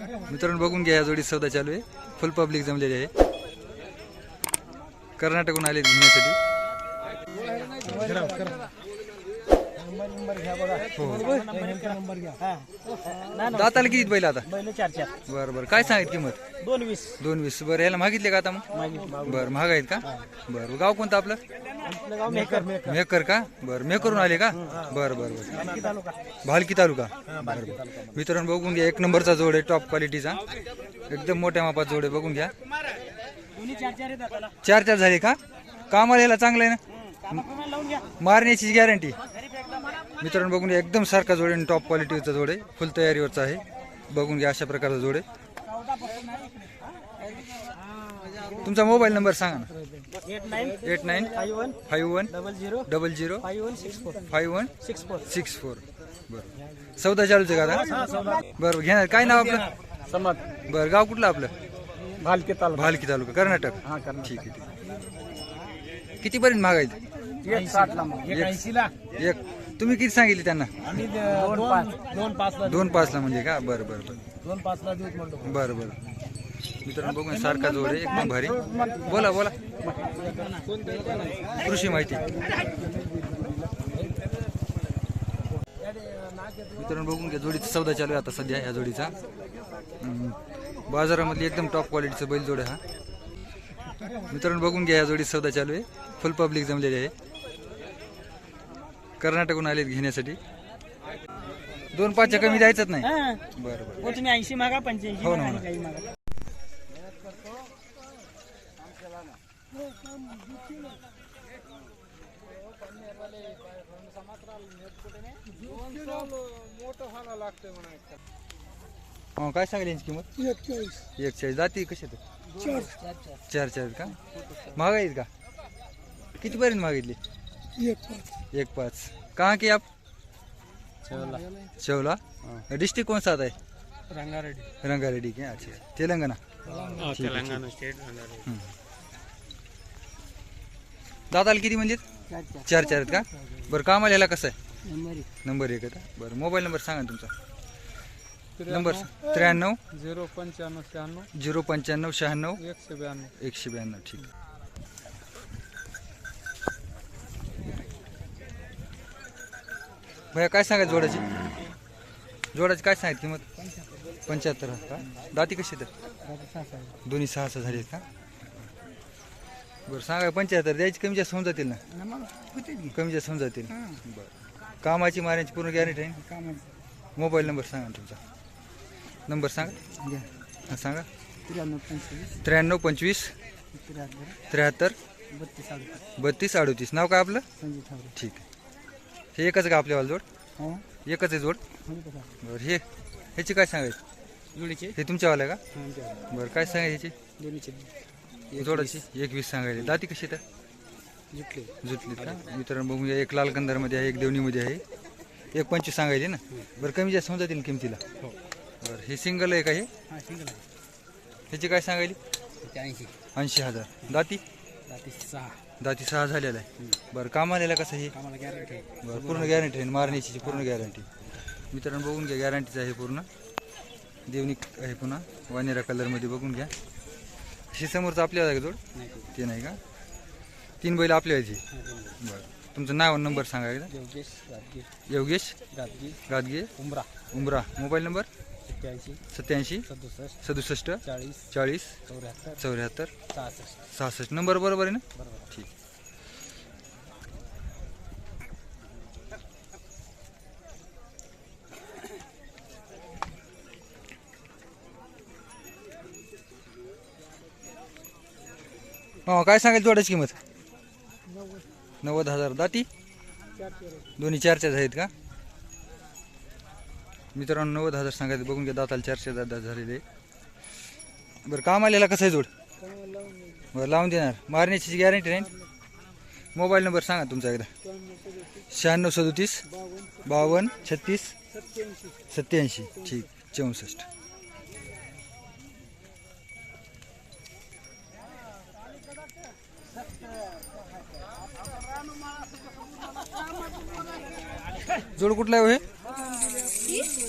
मित्रांनो बघून घ्या या जोडी सौदा चालू आहे. फुल पब्लिक जमलेली आहे. कर्नाटकहून आले घेण्यासाठी. दाताला किती बैल आता? बैल चार चार बरं बरं. काय सांगित किंमत? दोन वीस. दोन वीस. बरं याला मागितले का आता मग? बरं महाग आहेत का? बरं गाव कोणतं आपलं? मेकर मेकर. का? बरं मेकरून आले का? बरं बरं बरं. तालुका भालकी तालुका. बरं बरं. मित्रांनो बघून घ्या एक नंबरचा जोड आहे टॉप क्वालिटीचा एकदम मोठ्या मापात जोड आहे बघून घ्या. चार चार झाले का? कामाला याला चांगलं आहे ना? मारण्याची गॅरंटी मित्रांनो बघून घ्या एकदम सारखा जोड आहे टॉप क्वालिटीचा जोड आहे. फुल तयारीवरचा आहे. बघून घ्या अशा प्रकारचा जोड आहे. तुमचा मोबाईल नंबर सांगा ना. Eight nine eight nine five one five one double zero double zero five one six four five one six four. Six four बरं. चौदा चालूच आहे का आता? बरं घेणार काय नाव आपलं? समज बरं गाव कुठलं आपलं? भालके तालुका. भालकी तालुका कर्नाटक. हा ठीक आहे ठीक कितीपर्यंत मागायचं एक साठला मग एक. ऐंशीला एक तुम्ही किती सांगितले त्यांना? दोन पाच. दोन पाचला दोन पाचला म्हणजे का? बरं बरं बरं. दोन पाचला देऊ म्हणतो. बरं बरं. मित्रांनो बघून सारखा जोड आहे एकदम भारी बोला बोला. कृषी माहिती. मित्रांनो बघून घ्या जोडीचा सौदा चालू आहे आता सध्या ह्या जोडीचा. बाजारामधली एकदम टॉप क्वालिटीचं बैल जोड हा. मित्रांनो बघून घ्या या जोडीचा सौदा चालू आहे. फुल पब्लिक जमलेली आहे. कर्नाटकहून आलेत घेण्यासाठी. दोन पाचच्या कमी द्यायचंच नाही. बरं बरं. ऐंशी मागा पंच्याऐंशी हो ना, हो मागा हो काय सांगेल यांची किंमत? एक चाळीस जाती कशी? चार चार आहेत का? महाग आहेत का? कितीपर्यंत मागितली? एक पाच. कहाँ की आप? शेवला डिस्ट्रिक्ट कौन सा आता है रंगारेड्डी. रंगारेड्डी के अच्छा. तेलंगाना तेलंगणा स्टेट रंगारेड्डी. दादाला किती म्हणजे चार चार. आहेत का? बरं कामाला याला कसं आहे? नंबर एक. नंबर एक आहे का? बरं मोबाईल नंबर सांगा तुमचा. नंबर त्र्याण्णव. झिरो पंच्याण्णव शहाण्णव. झिरो पंच्याण्णव शहाण्णव. एकशे ब्याण्णव. एकशे ब्याण्णव ठीक. भैया काय सांगायचं जोडाची जोडाची काय सांगायची किंमत? पंच्याहत्तर का? दाती कशी तर दोन्ही सहा सहा झाली आहेत का? बरं सांगा पंच्याहत्तर द्यायची कमी जास्त होऊन जातील ना? कमी जास्त होऊन जातील. बरं. कामाची मारण्याची पूर्ण गॅरंटी आहे? मोबाईल नंबर सांगा ना तुमचा. नंबर सांगा. हां सांगा. त्र्याण्णव पंचवीस. त्र्याण्णव पंचवीस. त्र्याहत्तर. त्र्याहत्तर. बत्तीस अडतीस. बत्तीस अडतीस. नाव काय आपलं? संजय ठाकरे ठीक आहे. हे एकच का आपल्यावाला जोड हो. एकच आहे जोड? बरं हे. ह्याची काय सांगायची? जोडीचे? हे तुमच्यावाला आहे का? बरं काय सांगायची दोन्हीचे. जोडाची? एकवीस सांगायची. दाती कशी तर जुटले. जुटलीत का? मित्रांनो बघूया एक लाल कंदारमध्ये आहे एक देवणीमध्ये आहे. एक पंचवीस सांगायची ना? बरं कमी जास्त होऊन जातील किमतीला. बरं हे सिंगल आहे का हे? हा सिंगल ह्याची काय सांगायली? आहे ऐंशी. ऐंशी हजार. दाती? रात्री सहा. दाती सहा झालेला आहे. बरं कामाला कसं हे बरं पूर्ण गॅरंटी आहे मारण्याची पूर्ण गॅरंटी मित्रांनो बघून घ्या गॅरंटीचं आहे पूर्ण. देवणी आहे पुन्हा. वानेरा कलरमध्ये बघून घ्या. हे समोरचं आपल्याला आहे का जोड? ते नाही का? तीन बैल आपल्या यायची बरं. तुमचं नाव आणि नंबर सांगा एकदा. योगेश गादगे? उमरा. उमरा. Mobile number? सत्याऐंशी. सत्याऐंशी. सदुसष्ट. सदुसष्ट. चाळीस. चाळीस. चौऱ्याहत्तर. चौऱ्याहत्तर. सहासष्ट. सहासष्ट. नंबर बरोबर आहे ना? बरोबर. ठीक. हो काय सांगायचं जोड्याची किंमत? नव्वद हजार. दाती? दोन्ही चारशेच आहेत का? मित्रांनो नव्वद हजार सांगायचं बघून घ्या दाताला चारशे दादा झालेले. बरं काम आलेला कसं आहे जोड? बरं लावून देणार. मारण्याची गॅरंटी नाही? मोबाईल नंबर सांगा तुमचा एकदा. शहाण्णव सदोतीस बावन्न छत्तीस सत्याऐंशी ठीक चौसष्ट. जोड कुठला आहे हो हे?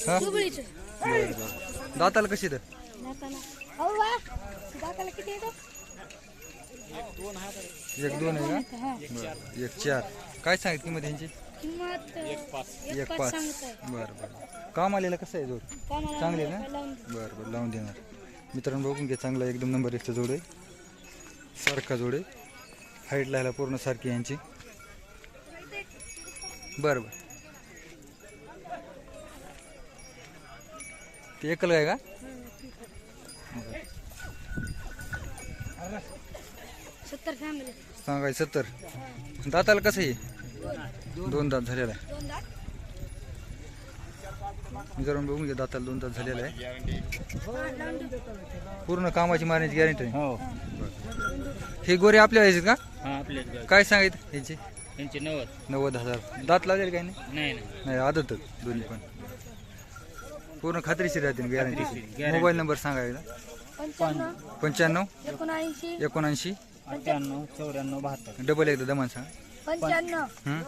हा. बरं बरं दाताला. कशी तर एक दोन आहे का? हा. बरं. एक चार. काय सांगितली किंमत यांची किंमत एक एक पाच बरं बरं. काम आलेलं कसं आहे जोड? चांगले ना? बरं बरं. लावून देणार. मित्रांनो बघून घ्या चांगला एकदम नंबर एकचा जोड आहे. सारखा जोड आहे. हाईटला ह्याला पूर्ण सारखी यांची. बरं बरं. ते एकल आहे का? सत्तर फॅमिली सांगाय सत्तर. दाताला कसं आहे? दोन दात झालेला आहे. दोन दात? मित्रांनो बघून घ्या दाताला दोन तास झालेला आहे. पूर्ण कामाची मारण्याची गॅरंटी आहे. हो. हे गोरे आपल्या व्हायचे का? हा आपले काय सांगायचं यांची यांचे नव्वद. नव्वद हजार. दात लागेल काय नाही? नाही नाही. नाही आदतच दोन्ही पण. पूर्ण खात्रीशीर राहतील गॅरंटी guarantee. मोबाईल नंबर सांगा एकदा. पंच्याण्णव. पंच्याण्णव. एकोणऐंशी. एकोणऐंशी. अठ्ठ्याण्णव चौऱ्याण्णव बहात्तर. डबल एकदा दमान सांगा. पंच्याण्णव. हं?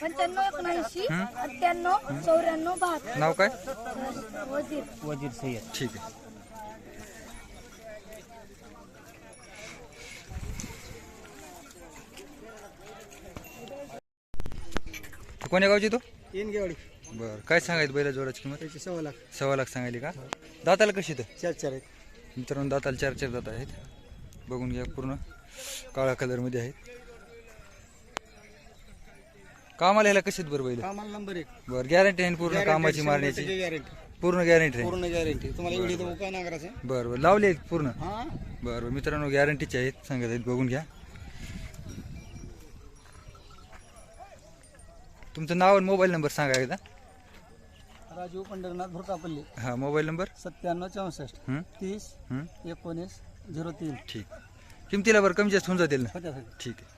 पंच्याण्णव एकोणऐंशी. अठ्ठ्याण्णव चौऱ्याण्णव बहात्तर. नाव काय? वजीर. वजीर सय्यद. ठीक आहे. तू कोण्या गावची तू? येईन गेवाडी बरं. काय सांगायचं बैला जोडाची किंमत? त्याची सव्वा लाख. सव्वा लाख सांगायली का? दाताला कशी तर चार चार आहेत. मित्रांनो दाताला चार चार दात आहेत. बघून घ्या पूर्ण. काळ्या कलरमध्ये आहेत. कामाला ह्याला कशीत बरं बैल? कामाला नंबर एक. बरं गॅरंटी आहे ना पूर्ण कामाची मारण्याची? गॅरंटी पूर्ण गॅरंटी आहे. पूर्ण गॅरंटी तुम्हाला एवढी तर काय नागराचं बरं. बरं लावले आहेत पूर्ण? हा? बरं बरं मित्रांनो गॅरंटीचे आहेत. सांगत आहेत बघून घ्या. तुमचं नाव आणि मोबाईल नंबर सांगा एकदा. राजीव पंढरनाथ भुरकापल्ली हां मोबाईल नंबर? सत्त्याण्णव चौसष्ट. हं? तीस. हं? एकोणीस. झिरो तीन. ठीक. किमतीला बरं कमी जास्त होऊन जातील ना? ठीक आहे.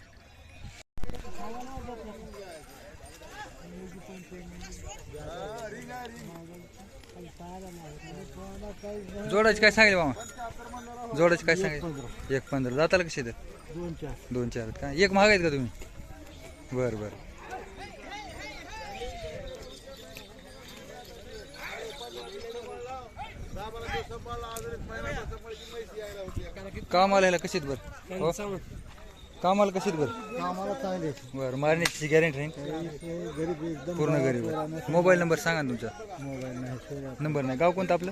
जोडाची काय सांगेल मामा? जोडाची काय सांगेल एक पंधरा. जाताला कशी तर दोन चार. दोन चार आहेत का? एक महाग आहेत का तुम्ही? बरं बरं. कामाला ह्याला कशीत बरं? हो? कामाला कशीत बरं? आम्हाला चांगले बरं मारण्याची गॅरंटी राहील गरीब एकदम पूर्ण गरीब मोबाईल नंबर सांगा ना तुमचा. मोबाईल नाही नंबर नाही. गाव कोणतं आपलं?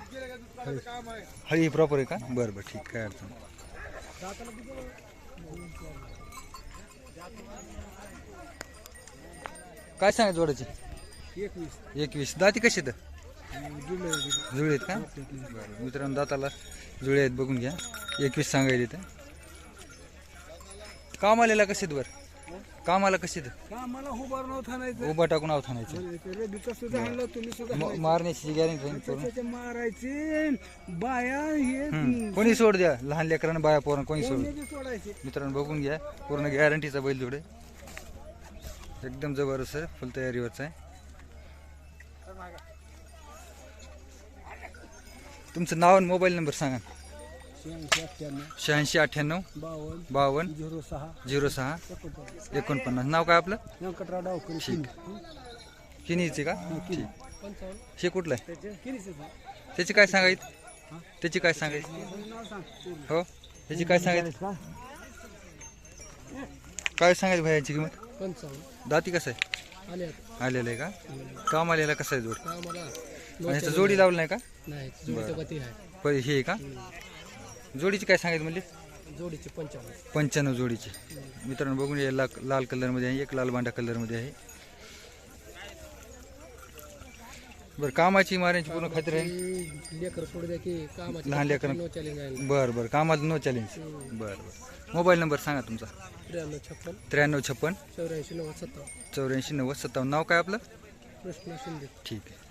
हळी प्रॉपर आहे का? बरं बरं ठीक काय अडचण. काय सांगा जोडाची एकवीस. एकवीस. दाती कशी तर जुळे आहेत का? बरं मित्रांनो दाताला जुळे आहेत बघून घ्या. एकवीस सांगायला इथं कामाला कसे बरं? कामाला कसे नाही उभा टाकून आव म- मारण्याची गॅरंटी त्याचे मारायचे? बाया हे. कोणी सोड द्या? लहान लेकरांना बाया पोरण कोणी सोड? मित्रांनो बघून घ्या. पूर्ण गॅरंटीचा बैल जोडे. एकदम जबरदस्त आहे फुल तयारीवरचा आहे. तुमचं नाव आणि मोबाईल नंबर सांगा. शहाऐंशी अठ्ठ्याण्णव शहाऐंशी अठ्ठ्याण्णव बावन्न बावन्न झिरो सहा झिरो सहा एकोणपन्नास. एकोणपन्नास नाव काय आपलं? व्यंकटराव डावकर. किनीचे का? ठीक. हे कुठलं आहे? त्याचे काय सांगायचं? त्याची काय सांगायचं? हो? त्याची काय सांगायचं? काय सांगायचं भाई याची किंमत? पंचावन्न. दाती कसं आहे? आले आलेलं आहे का? काम आलेला कसं आहे जोड? आम्हाला आणि ह्याचं जोडी लावलं नाही का? नाही. गती आहे. हे आहे का? जोडीची काय सांगायचं म्हणजे जोडीचे पंचावन्न. पंच्याण्णव जोडीची. मित्रांनो बघून या ला लाल कलरमध्ये आहे एक लाल बांडा कलरमध्ये आहे. बरं कामाची मारायची पूर्ण खात्री आहे? लेकर सोडू द्या की कामाचे लहान लेकरं चॅलेंज आहे. बरं बरं कामाला नो चॅलेंज बरं बरं. मोबाईल नंबर सांगा तुमचा. त्र्याण्णव छप्पन. त्र्याण्णव छप्पन. चौऱ्याऐंशी नव्वद सत्तावन्न. चौऱ्याऐंशी नव्वद सत्तावन्न. नाव काय आपलं? कृष्णा शिंदे. ठीक आहे.